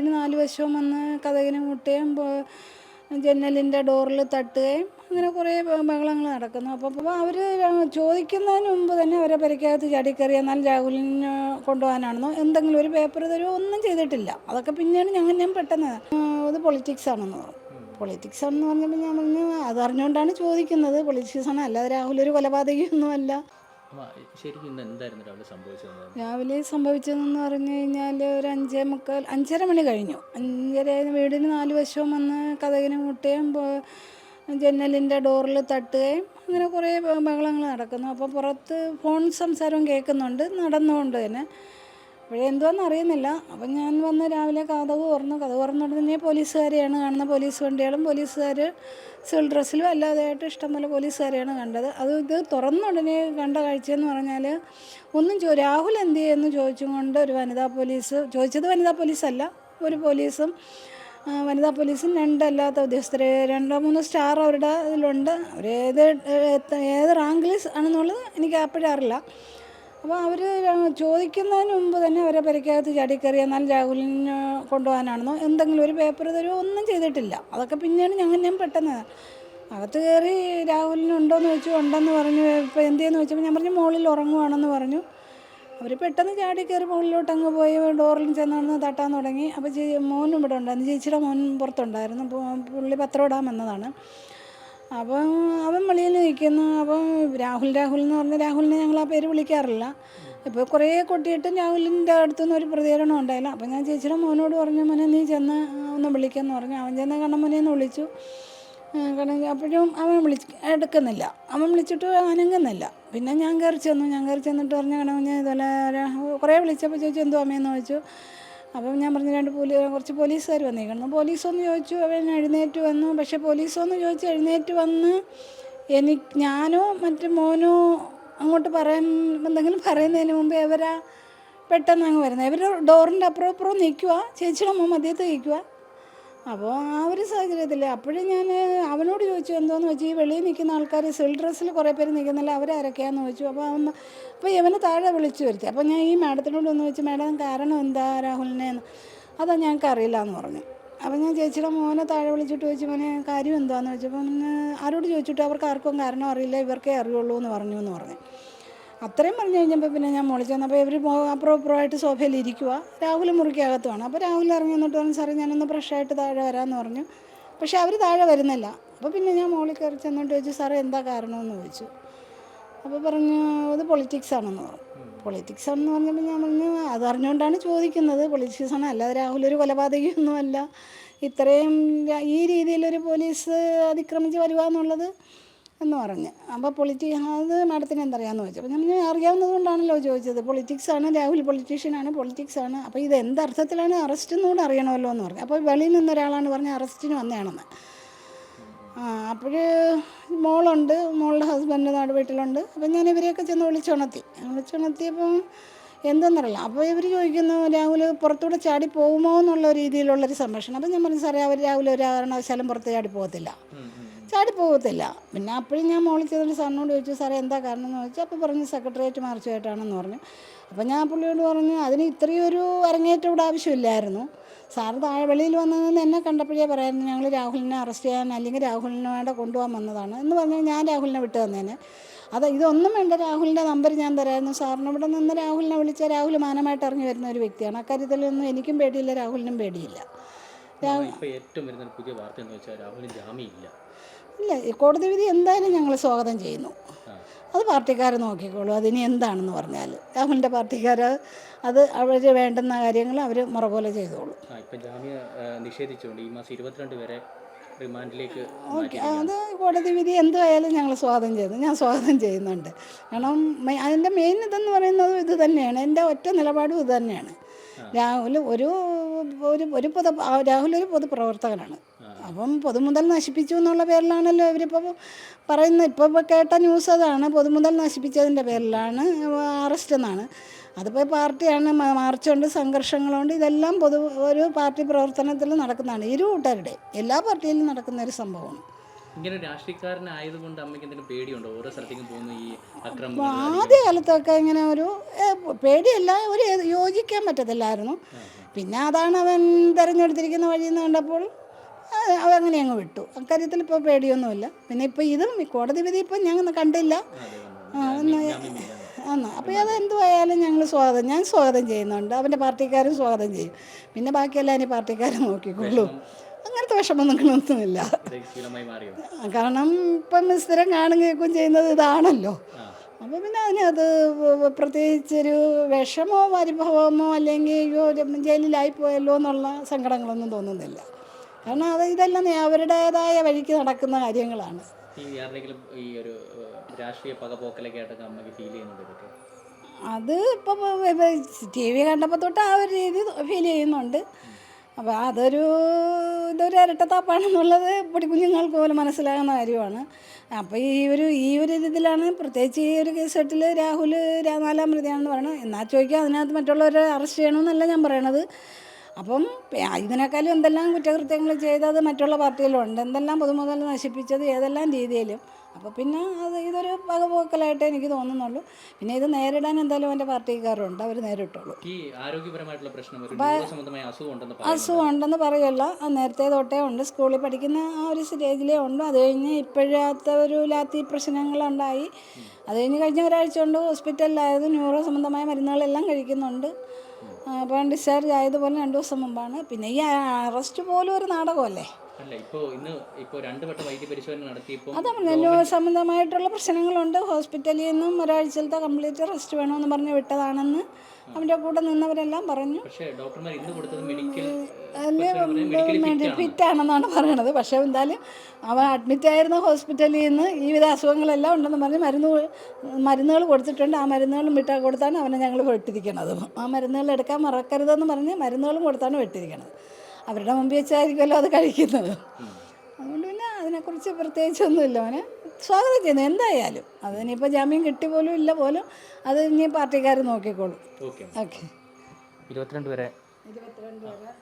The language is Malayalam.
വീടിന് നാല് വശവും വന്ന് കഥകിന് മുട്ടുകയും ജനലിന്റെ ഡോറിൽ തട്ടുകയും അങ്ങനെ കുറേ ബഹളങ്ങൾ നടക്കുന്നു. അപ്പോൾ അവർ ചോദിക്കുന്നതിന് മുമ്പ് തന്നെ അവരെ പരിക്കകത്ത് ചാടിക്കറി എന്നാൽ രാഹുലിന് കൊണ്ടുപോകാനാണെന്നോ എന്തെങ്കിലും ഒരു പേപ്പർ തരുമോ ഒന്നും ചെയ്തിട്ടില്ല. അതൊക്കെ പിന്നെയാണ് ഞങ്ങൾ ഞാൻ പെട്ടെന്ന് ഇത് പൊളിറ്റിക്സ് ആണെന്ന് പൊളിറ്റിക്സ് ആണെന്ന് പറഞ്ഞപ്പോൾ ഞാൻ പറഞ്ഞു അതറിഞ്ഞുകൊണ്ടാണ് ചോദിക്കുന്നത്. പൊളിറ്റിക്സ് ആണ് അല്ലാതെ രാഹുൽ ഒരു കൊലപാതകയൊന്നുമല്ല. എന്തായിരുന്നു രാവിലെ രാവിലെ സംഭവിച്ചതെന്ന് പറഞ്ഞു കഴിഞ്ഞാൽ ഒരു അഞ്ചേ മുക്കാൽ അഞ്ചര മണി കഴിഞ്ഞു. അഞ്ചര വീടിന് നാല് വശവും വന്ന് കഥകിനെ മുട്ടുകയും ജനലിന്റെ ഡോറിൽ തട്ടുകയും അങ്ങനെ കുറേ ബഹളങ്ങൾ നടക്കുന്നു. അപ്പോൾ പുറത്ത് ഫോൺ സംസാരവും കേൾക്കുന്നുണ്ട് നടന്നുകൊണ്ട് തന്നെ. അപ്പോഴേ എന്തുവാന്ന് അറിയുന്നില്ല. അപ്പം ഞാൻ വന്ന് രാവിലെ കഥവ് തുറന്നു. കഥ തുറന്നുടനെ പോലീസുകാരെയാണ് കാണുന്നത്. പോലീസ് വണ്ടികളും പോലീസുകാർ സിവിൽ ഡ്രസ്സിലും അല്ലാതെയായിട്ട് ഇഷ്ടംപോലെ പോലീസുകാരെയാണ് കണ്ടത്. അത് ഇത് തുറന്നുടനെ കണ്ട കാഴ്ചയെന്ന് പറഞ്ഞാൽ ഒന്നും ചോ രാഹുൽ എന്ത് ചെയ്യുമെന്ന് ചോദിച്ചും കൊണ്ട് ഒരു വനിതാ പോലീസ് ചോദിച്ചത് വനിതാ പോലീസല്ല. ഒരു പോലീസും വനിതാ പോലീസും രണ്ടല്ലാത്ത ഉദ്യോഗസ്ഥർ രണ്ടോ മൂന്നോ സ്റ്റാർ അവരുടെ ഇതിലുണ്ട്. അവർ ഏത് ഏത് ആണെന്നുള്ളത് എനിക്ക് അപ്പോഴേ അറിയില്ല. അപ്പോൾ അവർ ചോദിക്കുന്നതിന് മുമ്പ് തന്നെ അവരെ പെരക്കകത്ത് ചാടിക്കയറി എന്നാൽ രാഹുലിന് കൊണ്ടുപോകാനാണെന്നോ എന്തെങ്കിലും ഒരു പേപ്പർ തരുമോ ഒന്നും ചെയ്തിട്ടില്ല. അതൊക്കെ പിന്നെയാണ് ഞങ്ങൾ ഞാൻ പെട്ടെന്ന് അകത്ത് കയറി രാഹുലിനുണ്ടോയെന്ന് ചോദിച്ചു ഉണ്ടെന്ന് പറഞ്ഞു. ഇപ്പോൾ എന്തെന്ന് ചോദിച്ചപ്പോൾ ഞാൻ പറഞ്ഞു മുകളിൽ ഉറങ്ങുവാണെന്ന് പറഞ്ഞു. അവർ പെട്ടെന്ന് ചാടി കയറി മുകളിലോട്ട് അങ്ങ് പോയി ഡോറിൽ ചെന്ന് നടന്ന് തട്ടാൻ തുടങ്ങി. അപ്പോൾ ചേ മോനും ഇവിടെ ഉണ്ടായിരുന്നു ചേച്ചിയുടെ മോൻ പുറത്തുണ്ടായിരുന്നു. പുള്ളി പത്രം ഇടാൻ വന്നതാണ് അപ്പം അവൻ വെളിയിൽ നിൽക്കുന്നു. അപ്പം രാഹുൽ രാഹുൽ എന്ന് പറഞ്ഞ രാഹുലിനെ ഞങ്ങൾ ആ പേര് വിളിക്കാറില്ല. ഇപ്പോൾ കുറേ കൊട്ടിയിട്ടും രാഹുലിന്റെ അടുത്തുനിന്ന് ഒരു പ്രതികരണം ഉണ്ടായില്ല. അപ്പം ഞാൻ ചേച്ചിയുടെ മോനോട് പറഞ്ഞു മോനെ നീ ചെന്ന് ഒന്ന് വിളിക്കാമെന്ന് പറഞ്ഞു. അവൻ ചെന്ന് കണ്ണമ്മനെ ഒന്ന് വിളിച്ചു. കാരണം അപ്പോഴും അവൻ വിളിച്ച് എടുക്കുന്നില്ല. അവൻ വിളിച്ചിട്ട് അനങ്ങുന്നില്ല. പിന്നെ ഞാൻ കയറി ചെന്നു. ഞാൻ കയറി ചെന്നിട്ട് പറഞ്ഞു ഞാൻ ഇതുപോലെ കുറേ വിളിച്ചപ്പോൾ ചോദിച്ചു എന്തോ അമ്മയെന്ന് ചോദിച്ചു. അപ്പം ഞാൻ പറഞ്ഞു രണ്ട് പോലീ കുറച്ച് പോലീസുകാർ വന്നേക്കുന്നു പോലീസൊന്ന് ചോദിച്ചു അവൻ എഴുന്നേറ്റ് വന്നു. പക്ഷേ പോലീസൊന്ന് ചോദിച്ചു എഴുന്നേറ്റ് വന്ന് എനിക്ക് ഞാനോ മറ്റു മോനോ അങ്ങോട്ട് പറയാൻ എന്തെങ്കിലും പറയുന്നതിന് മുമ്പേ അവരാ പെട്ടെന്ന് അങ്ങ് വരുന്നത്. ഇവർ ഡോറിന്റെ അപ്പുറം അപ്പുറം നിൽക്കുക ചേച്ചിയുടെ മോൻ മധ്യത്ത് നിൽക്കുക അപ്പോൾ ആ ഒരു സാഹചര്യത്തിൽ അപ്പോഴും ഞാൻ അവനോട് ചോദിച്ചു എന്തോന്ന് വെച്ചാൽ ഈ വെളിയിൽ നിൽക്കുന്ന ആൾക്കാർ സിൽ ഡ്രസ്സിൽ കുറേ പേര് നിൽക്കുന്നില്ല അവരാരൊക്കെയാന്ന് ചോദിച്ചു. അപ്പോൾ അവൻ അപ്പോൾ ഇവന് താഴെ വിളിച്ചു വരുത്തി. അപ്പോൾ ഞാൻ ഈ മാഡത്തിനോട് ഒന്ന് ചോദിച്ചു മാഡം കാരണം എന്താ രാഹുലിനെ? എന്ന്. അതാ ഞങ്ങൾക്ക് അറിയില്ല എന്ന് പറഞ്ഞു. അപ്പോൾ ഞാൻ ചേച്ചിയുടെ മോനെ താഴെ വിളിച്ചിട്ട് ചോദിച്ചു മോനെ കാര്യം എന്താന്ന്? ചോദിച്ചപ്പോൾ ആരോട് ചോദിച്ചിട്ട് അവർക്ക് ആർക്കും കാരണം അറിയില്ല ഇവർക്കേ അറിയുള്ളൂ എന്ന് പറഞ്ഞു എന്ന് പറഞ്ഞു. അത്രയും പറഞ്ഞു കഴിഞ്ഞപ്പോൾ പിന്നെ ഞാൻ മോളിൽ ചെന്നപ്പോൾ ഇവർ അപ്പുറം സോഫയിൽ ഇരിക്കുക രാഹുൽ മുറിക്കകത്തുമാണ്. അപ്പോൾ രാഹുൽ ഇറങ്ങി എന്നിട്ട് പറഞ്ഞു സാറേ ഞാനൊന്ന് ഫ്രഷായിട്ട് താഴെ വരാമെന്ന് പറഞ്ഞു. പക്ഷേ അവർ താഴെ വരുന്നില്ല. അപ്പോൾ പിന്നെ ഞാൻ മോളിൽ കയറി ചെന്നിട്ട് ചോദിച്ചു സാറേ എന്താ കാരണമെന്ന്? ചോദിച്ചു. അപ്പോൾ പറഞ്ഞു ഇത് പൊളിറ്റിക്സ് ആണെന്ന് പറഞ്ഞു. പൊളിറ്റിക്സ് ആണെന്ന് പറഞ്ഞപ്പോൾ ഞാൻ പറഞ്ഞു അത് അറിഞ്ഞുകൊണ്ടാണ് ചോദിക്കുന്നത്. പൊളിറ്റിക്സ് ആണ്. അല്ലാതെ രാഹുൽ ഒരു കൊലപാതകയൊന്നുമല്ല. ഇത്രയും ഈ രീതിയിലൊരു പോലീസ് അതിക്രമിച്ച് വരുക എന്നുള്ളത് എന്ന് പറഞ്ഞ്. അപ്പോൾ പൊളിറ്റി അത് മാഡത്തിന് എന്തറിയാമെന്ന് ചോദിച്ചു അപ്പോൾ ഞാൻ അറിയാവുന്നത് കൊണ്ടാണല്ലോ ചോദിച്ചത്. പൊളിറ്റിക്സ് ആണ് രാഹുൽ പൊളിറ്റീഷ്യനാണ് പൊളിറ്റിക്സ് ആണ്. അപ്പോൾ ഇത് എന്ത് അർത്ഥത്തിലാണ് അറസ്റ്റ് എന്നുകൂടെ അറിയണമല്ലോ എന്ന് പറഞ്ഞു. അപ്പോൾ വെളിയിൽ നിന്ന് ഒരാളാണ് പറഞ്ഞ അറസ്റ്റിന് വന്നതാണെന്ന്. ആ അപ്പോൾ മോളുണ്ട്. മോളുടെ ഹസ്ബൻഡ് നാട് വീട്ടിലുണ്ട്. അപ്പം ഞാൻ ഇവരെയൊക്കെ ചെന്ന് വിളിച്ചുണർത്തി. വിളിച്ചുണർത്തിയപ്പം എന്തെന്നറിയില്ല. അപ്പോൾ ഇവർ ചോദിക്കുന്നു രാഹുൽ പുറത്തൂടെ ചാടി പോകുമോ എന്നുള്ള രീതിയിലുള്ളൊരു സംഭാഷണം. അപ്പം ഞാൻ പറഞ്ഞു സാറേ അവർ രാഹുൽ ഒരു കാരണവശാലും പുറത്ത് ചാടി പോകത്തില്ല. ചാടി പോകത്തില്ല. പിന്നെ അപ്പോഴും ഞാൻ മോളിൽ ചെന്നിട്ട് സാറിനോട് ചോദിച്ചു സാറേ എന്താ കാരണം എന്ന് ചോദിച്ചു? അപ്പോൾ പറഞ്ഞു സെക്രട്ടേറിയറ്റ് മാർച്ചുമായിട്ടാണെന്ന് പറഞ്ഞു. അപ്പോൾ ഞാൻ പുള്ളിയോട് പറഞ്ഞു അതിന് ഇത്രയും ഒരു അരങ്ങേറ്റം ഇവിടെ ആവശ്യമില്ലായിരുന്നു. സാർ താഴെ വെളിയിൽ വന്നതെന്ന് എന്നെ കണ്ടപ്പോഴേ പറയായിരുന്നു ഞങ്ങൾ രാഹുലിനെ അറസ്റ്റ് ചെയ്യാൻ അല്ലെങ്കിൽ രാഹുലിനെ വേണ്ട കൊണ്ടുപോകാൻ വന്നതാണ്. എന്ന് പറഞ്ഞാൽ ഞാൻ രാഹുലിനെ വിട്ടു തന്നേനെ. അത് ഇതൊന്നും വേണ്ട രാഹുലിന്റെ നമ്പർ ഞാൻ തരായിരുന്നു. സാറിന് ഇവിടെ നിന്ന് രാഹുലിനെ വിളിച്ചാൽ രാഹുൽ മാനമായിട്ട് ഇറങ്ങി വരുന്ന ഒരു വ്യക്തിയാണ്. അക്കാര്യത്തിലൊന്നും എനിക്കും പേടിയില്ല രാഹുലിനും പേടിയില്ല. ഏറ്റവും വരുന്ന പുതിയ വാർത്ത എന്ന് വെച്ചാൽ രാഹുലിന് ജാമ്യമില്ല. ഇല്ല കോടതി വിധി എന്തായാലും ഞങ്ങൾ സ്വാഗതം ചെയ്യുന്നു. അത് പാർട്ടിക്കാർ നോക്കിക്കോളൂ അതിനി എന്താണെന്ന് പറഞ്ഞാൽ രാഹുലിന്റെ പാർട്ടിക്കാർ അത് അവർ വേണ്ടുന്ന കാര്യങ്ങൾ അവർ മുറ പോലെ ചെയ്തോളൂ നിഷേധിച്ചുകൊണ്ട് ഈ മാസം ഇരുപത്തിരണ്ട് വരെ റിമാൻഡിലേക്ക് ഓക്കെ. അത് കോടതി വിധി എന്തായാലും ഞങ്ങൾ സ്വാഗതം ചെയ്യുന്നു. ഞാൻ സ്വാഗതം ചെയ്യുന്നുണ്ട്. കാരണം അതിന്റെ മെയിൻ ഇതെന്ന് പറയുന്നത് ഇത് തന്നെയാണ്. എന്റെ ഒറ്റ നിലപാടും ഇത് തന്നെയാണ്. രാഹുൽ ഒരു ഒരു ഒരു പൊതു രാഹുൽ ഒരു പൊതുപ്രവർത്തകനാണ്. അപ്പം പൊതുമുതൽ നശിപ്പിച്ചു എന്നുള്ള പേരിലാണല്ലോ ഇവരിപ്പോൾ പറയുന്നത്. ഇപ്പോൾ കേട്ട ന്യൂസ് അതാണ്. പൊതുമുതൽ നശിപ്പിച്ചതിന്റെ പേരിലാണ് അറസ്റ്റ് എന്നാണ്. അതിപ്പോൾ പാർട്ടിയാണ് മാർച്ചുകൊണ്ട് മാർച്ചുണ്ട് സംഘർഷങ്ങളുണ്ട്. ഇതെല്ലാം പൊതു ഒരു പാർട്ടി പ്രവർത്തനത്തിൽ നടക്കുന്നതാണ്. ഇരു കൂട്ടരുടെ എല്ലാ പാർട്ടിയിലും നടക്കുന്ന ഒരു സംഭവമാണ്. ഇങ്ങനെ രാഷ്ട്രീയക്കാരനായതുകൊണ്ട് അമ്മയ്ക്ക് എന്തെങ്കിലും പേടിയുണ്ടോ? ഓരോ സ്ഥലത്തേക്കും പോകുന്നു ഈ അക്രമം ആദ്യ കാലത്തൊക്കെ ഇങ്ങനെ ഒരു പേടിയല്ല ഒരു യോജിക്കാൻ പറ്റത്തില്ലായിരുന്നു. പിന്നെ അതാണ് അവൻ തിരഞ്ഞെടുത്തിരിക്കുന്ന വഴിയെന്ന് കണ്ടപ്പോൾ അങ്ങനെ അങ്ങ് വിട്ടു. അക്കാര്യത്തിൽ ഇപ്പോൾ പേടിയൊന്നുമില്ല. പിന്നെ ഇപ്പോൾ ഇതും കോടതി വിധി ഇപ്പം ഞങ്ങൾ കണ്ടില്ല. ആന്ന് അപ്പോൾ അത് എന്തുമായാലും ഞങ്ങൾ സ്വാഗതം ഞാൻ സ്വാഗതം ചെയ്യുന്നുണ്ട്. അവന്റെ പാർട്ടിക്കാരും സ്വാഗതം ചെയ്യും. പിന്നെ ബാക്കിയെല്ലാം ഇനി പാർട്ടിക്കാരും നോക്കിക്കൊള്ളൂ. അങ്ങനത്തെ വിഷമം നിൽക്കണമൊന്നുമില്ല മാറിയോ? കാരണം ഇപ്പം സ്ഥിരം കാണുകയൊക്കെ ചെയ്യുന്നത് ഇതാണല്ലോ. അപ്പം പിന്നെ അതിനകത്ത് പ്രത്യേകിച്ചൊരു വിഷമോ പരിഭവമോ അല്ലെങ്കിൽ അയ്യോ ജയിലിലായി പോയല്ലോ എന്നുള്ള സങ്കടങ്ങളൊന്നും തോന്നുന്നില്ല. കാരണം അത് ഇതെല്ലാം അവരുടേതായ വഴിക്ക് നടക്കുന്ന കാര്യങ്ങളാണ്. അത് ഇപ്പം ടി വി കണ്ടപ്പോൾ തൊട്ട് ആ ഒരു രീതി ഫീൽ ചെയ്യുന്നുണ്ട്. അപ്പോൾ അതൊരു ഇതൊരു ഇരട്ടത്താപ്പാണെന്നുള്ളത് പൊടി കുഞ്ഞുങ്ങൾക്ക് പോലും മനസ്സിലാകുന്ന കാര്യമാണ്. അപ്പോൾ ഈ ഒരു ഈ ഒരു ഇതിലാണ് പ്രത്യേകിച്ച് ഈ ഒരു കേസ് കെട്ടിൽ രാഹുൽ നാലാം പ്രതിയാണെന്ന് പറയണത്. എന്നാൽ ചോദിക്കുക അതിനകത്ത് മറ്റുള്ളവരെ അറസ്റ്റ് ചെയ്യണമെന്നല്ല ഞാൻ പറയണത്. അപ്പം ഇതിനേക്കാളും എന്തെല്ലാം കുറ്റകൃത്യങ്ങൾ ചെയ്തത് മറ്റുള്ള പാർട്ടിയിലുണ്ട്. എന്തെല്ലാം പൊതുമുതൽ നശിപ്പിച്ചത് ഏതെല്ലാം രീതിയിലും. അപ്പോൾ പിന്നെ അത് ഇതൊരു പകപോക്കലായിട്ട് എനിക്ക് തോന്നുന്നുള്ളൂ. പിന്നെ ഇത് നേരിടാൻ എന്തായാലും എന്റെ പാർട്ടിക്കാരുണ്ട്. അവർ നേരിട്ടുള്ളൂ ഈ ആരോഗ്യപരമായിട്ടുള്ള പ്രശ്നം അസുഖം ഉണ്ടെന്ന് അത് നേരത്തെ തൊട്ടേ ഉണ്ട്. സ്കൂളിൽ പഠിക്കുന്ന ആ ഒരു സ്റ്റേജിലേ ഉണ്ട്. അത് കഴിഞ്ഞ് ഇപ്പോഴത്തെ ഒരു ലാത്തി പ്രശ്നങ്ങളുണ്ടായി. അത് കഴിഞ്ഞ് കഴിഞ്ഞ ഒരാഴ്ച കൊണ്ട് ഹോസ്പിറ്റലിലായത് ന്യൂറോ സംബന്ധമായ മരുന്നുകളെല്ലാം കഴിക്കുന്നുണ്ട്. അപ്പം ഡിസ്ചാർജ് ആയതുപോലെ രണ്ട് ദിവസം മുമ്പാണ്. പിന്നെ ഈ അറസ്റ്റ് പോലും ഒരു നാടകമല്ലേ? അല്ല ഇപ്പോൾ ഇന്ന് ഇപ്പോൾ രണ്ട് വട്ടം വൈദ്യ പരിശോധന നടത്തിയപ്പോൾ അതാണ് നെല്ലോ സംബന്ധമായിട്ടുള്ള പ്രശ്നങ്ങളുണ്ട്. ഹോസ്പിറ്റലിൽ നിന്നും ഒരാഴ്ചത്തെ കംപ്ലീറ്റ് റെസ്റ്റ് വേണമെന്ന് പറഞ്ഞ് വിട്ടതാണെന്ന് അവന്റെ കൂടെ നിന്നവരെല്ലാം പറഞ്ഞു. പക്ഷേ ഡോക്ടർമാർ ഇന്ന് കൊടുത്തത് മെഡിക്കൽ ഫിറ്റ് ഫിറ്റാണെന്നാണ് പറയണത്. പക്ഷേ എന്തായാലും അവൻ അഡ്മിറ്റ് ആയിരുന്ന ഹോസ്പിറ്റലിൽ നിന്ന് ഈ വിധ അസുഖങ്ങളെല്ലാം ഉണ്ടെന്ന് പറഞ്ഞ് മരുന്ന് മരുന്നുകൾ കൊടുത്തിട്ടുണ്ട്. ആ മരുന്നുകളും വിട്ടാൽ കൊടുത്താണ് അവനെ ഞങ്ങൾ വെട്ടിരിക്കണത്. ആ മരുന്നുകൾ എടുക്കാൻ മറക്കരുതെന്ന് പറഞ്ഞ് മരുന്നുകളും കൊടുത്താണ് വെട്ടിരിക്കണത്. അവരുടെ മുമ്പിൽ വെച്ചായിരിക്കുമല്ലോ അത് കഴിക്കുന്നത്. അതുകൊണ്ട് പിന്നെ അതിനെക്കുറിച്ച് പ്രത്യേകിച്ചൊന്നുമില്ല. അവനെ സ്വാഗതം ചെയ്യുന്നു. എന്തായാലും അതിനിപ്പോൾ ജാമ്യം കിട്ടി പോലും ഇല്ല പോലും അത് ഇനി പാർട്ടിക്കാർ നോക്കിക്കോളും. ഓക്കെ. ഓക്കെ. ഇരുപത്തിരണ്ട് വരെ. ഇരുപത്തിരണ്ട് വരെ.